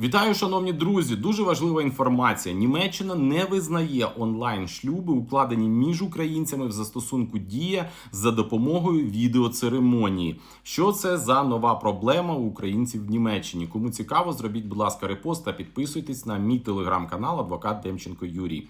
Вітаю, шановні друзі! Дуже важлива інформація. Німеччина не визнає онлайн шлюби, укладені між українцями в застосунку Дія за допомогою відеоцеремонії. Що це за нова проблема у українців в Німеччині? Кому цікаво, зробіть, будь ласка, репост та підписуйтесь на мій телеграм-канал Адвокат Демченко Юрій.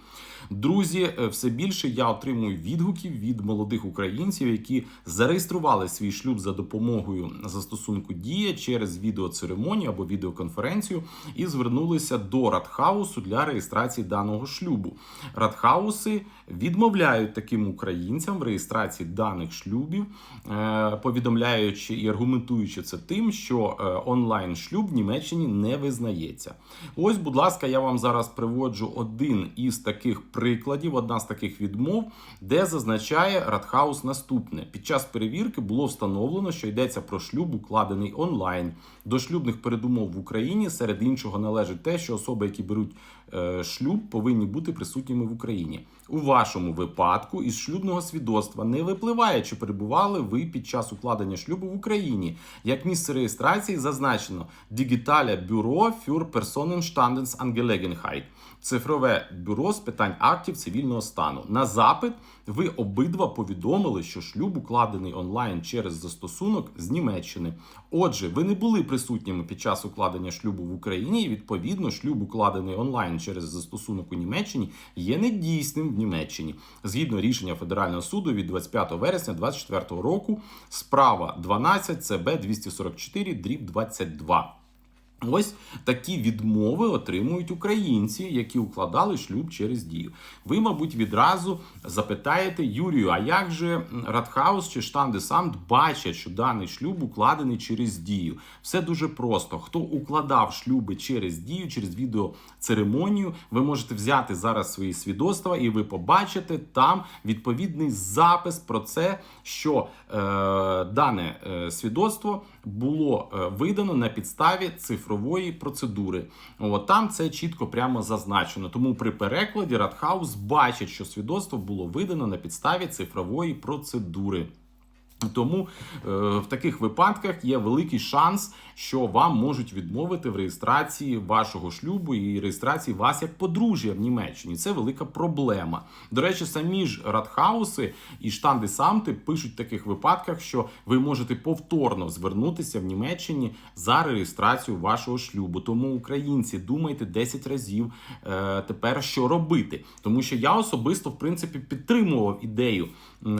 Друзі, е, все більше я отримую відгуків від молодих українців, які зареєстрували свій шлюб за допомогою застосунку Дія через відеоцеремонію або відеоконференцію і звернулися до Радхаусу для реєстрації даного шлюбу. Радхауси відмовляють таким українцям в реєстрації даних шлюбів, е, повідомляючи і аргументуючи це тим, що е, онлайн шлюб в Німеччині не визнається. Ось, будь ласка, я вам зараз приводжу один із таких прикладів, одна з таких відмов, де зазначає Радхаус наступне: під час перевірки було встановлено, що йдеться про шлюб, укладений онлайн. До шлюбних передумов в Україні серед іншого належить те, що особи, які беруть е, шлюб, повинні бути присутніми в Україні. У вашому випадку із шлюбного свідоцтва не випливає, чи перебували ви під час укладення шлюбу в Україні. Як місце реєстрації зазначено Digitale Büro für Personenstandensangelegenheit – цифрове бюро з питань актів цивільного стану. На запит ви обидва повідомили, що шлюб укладений онлайн через застосунок з Німеччини. Отже, ви не були присутніми під час укладення шлюбу в Україні, і відповідно шлюб укладений онлайн через застосунок у Німеччині є недійсним в Німеччині. Згідно рішення Федерального суду від 25 вересня 2024 року, справа 12 ЦБ 244 дріб 22. Ось такі відмови отримують українці, які укладали шлюб через дію. Ви, мабуть, відразу запитаєте Юрію, а як же Радхаус чи Штандесамт бачать, що даний шлюб укладений через дію? Все дуже просто. Хто укладав шлюби через дію, через відеоцеремонію, ви можете взяти зараз свої свідоцтва, і ви побачите там відповідний запис про це, що е, дане е, свідоцтво було е, видано на підставі цифрової процедури. От там це чітко прямо зазначено. Тому при перекладі Радхаус бачить, що свідоцтво було видано на підставі цифрової процедури. Тому е, в таких випадках є великий шанс, що вам можуть відмовити в реєстрації вашого шлюбу і реєстрації вас як подружжя в Німеччині. Це велика проблема. До речі, самі ж Радхауси і штанди Самти пишуть в таких випадках, що ви можете повторно звернутися в Німеччині за реєстрацію вашого шлюбу. Тому українці думайте 10 разів е, тепер, що робити. Тому що я особисто в принципі підтримував ідею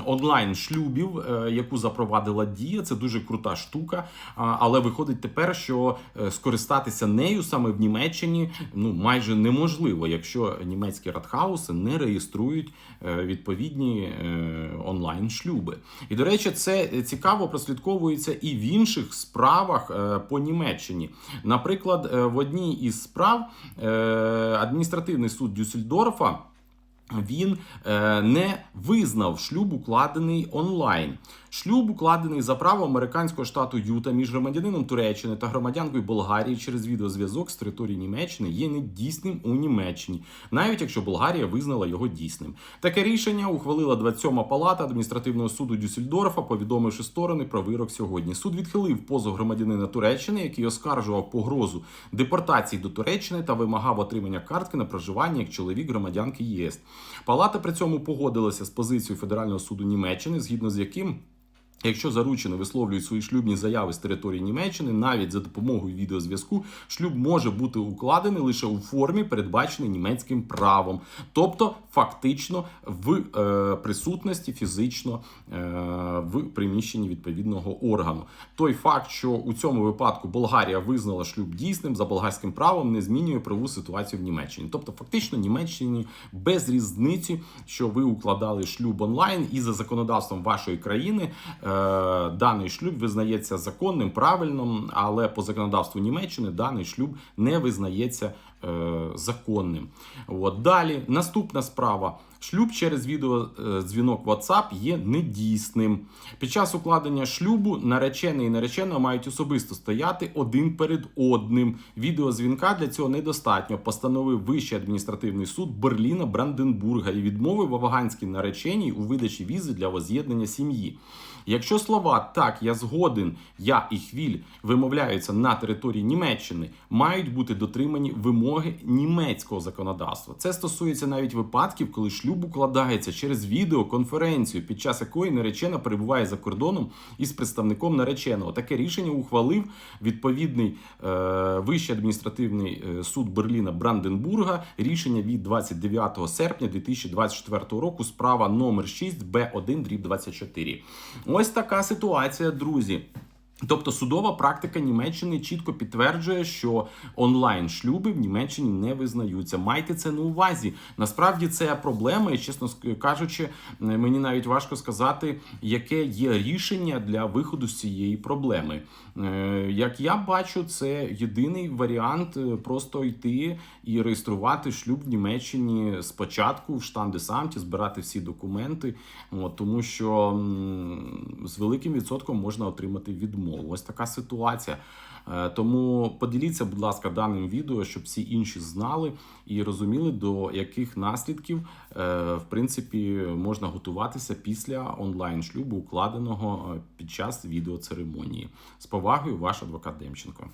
онлайн шлюбів, е, яку запровадила Дія. Це дуже крута штука. Але виходить тепер, що е, скористатися нею саме в Німеччині ну майже неможливо, якщо німецькі радхауси не реєструють е, відповідні е, онлайн шлюби. І до речі, це цікаво прослідковується і в інших справах по Німеччині. Наприклад, в одній із справ адміністративний суд Дюссельдорфа він е, не визнав шлюб укладений онлайн. Шлюб укладений за право американського штату Юта між громадянином Туреччини та громадянкою Болгарії через відеозв'язок з території Німеччини є недійсним у Німеччині, навіть якщо Болгарія визнала його дійсним. Таке рішення ухвалила 27-ма палата адміністративного суду Дюссельдорфа, повідомивши сторони про вирок сьогодні. Суд відхилив позов громадянина Туреччини, який оскаржував погрозу депортації до Туреччини та вимагав отримання картки на проживання як чоловік громадянки ЄС. Палата при цьому погодилася з позицією Федерального суду Німеччини, згідно з яким. Якщо заручені висловлюють свої шлюбні заяви з території Німеччини, навіть за допомогою відеозв'язку, шлюб може бути укладений лише у формі, передбаченій німецьким правом, тобто фактично в е, присутності фізично е, в приміщенні відповідного органу. Той факт, що у цьому випадку Болгарія визнала шлюб дійсним за болгарським правом, не змінює правову ситуацію в Німеччині. Тобто, фактично, Німеччині без різниці, що ви укладали шлюб онлайн, і за законодавством вашої країни. Е, даний шлюб визнається законним, правильним, але по законодавству Німеччини даний шлюб не визнається е, законним. От далі наступна справа. Шлюб через відеодзвінок WhatsApp є недійсним. Під час укладення шлюбу наречений і наречена мають особисто стояти один перед одним. Відеозвінка для цього недостатньо. Постановив Вищий адміністративний суд Берліна Бранденбурга і відмовив афганській нареченій у видачі візи для воз'єднання сім'ї. Якщо слова так, я згоден, я і хвіль вимовляються на території Німеччини, мають бути дотримані вимоги німецького законодавства. Це стосується навіть випадків, коли шлюб укладається через відеоконференцію, під час якої наречена перебуває за кордоном із представником нареченого. Таке рішення ухвалив відповідний е, Вищий адміністративний е, суд Берліна Бранденбурга. Рішення від 29 серпня 2024 року. Справа номер 6 Б1 дріб 24. Ось така ситуація, друзі. Тобто судова практика Німеччини чітко підтверджує, що онлайн шлюби в Німеччині не визнаються. Майте це на увазі. Насправді це проблема, і чесно кажучи, мені навіть важко сказати, яке є рішення для виходу з цієї проблеми. Е, Як я бачу, це єдиний варіант е, просто йти і реєструвати шлюб в Німеччині спочатку в штандесамті, збирати всі документи, тому що з великим відсотком можна отримати відмову. Ось така ситуація. Е, Тому поділіться, будь ласка, даним відео, щоб всі інші знали і розуміли, до яких наслідків е, в принципі можна готуватися після онлайн шлюбу, укладеного е, під час відеоцеремонії. З повагою, ваш адвокат Демченко.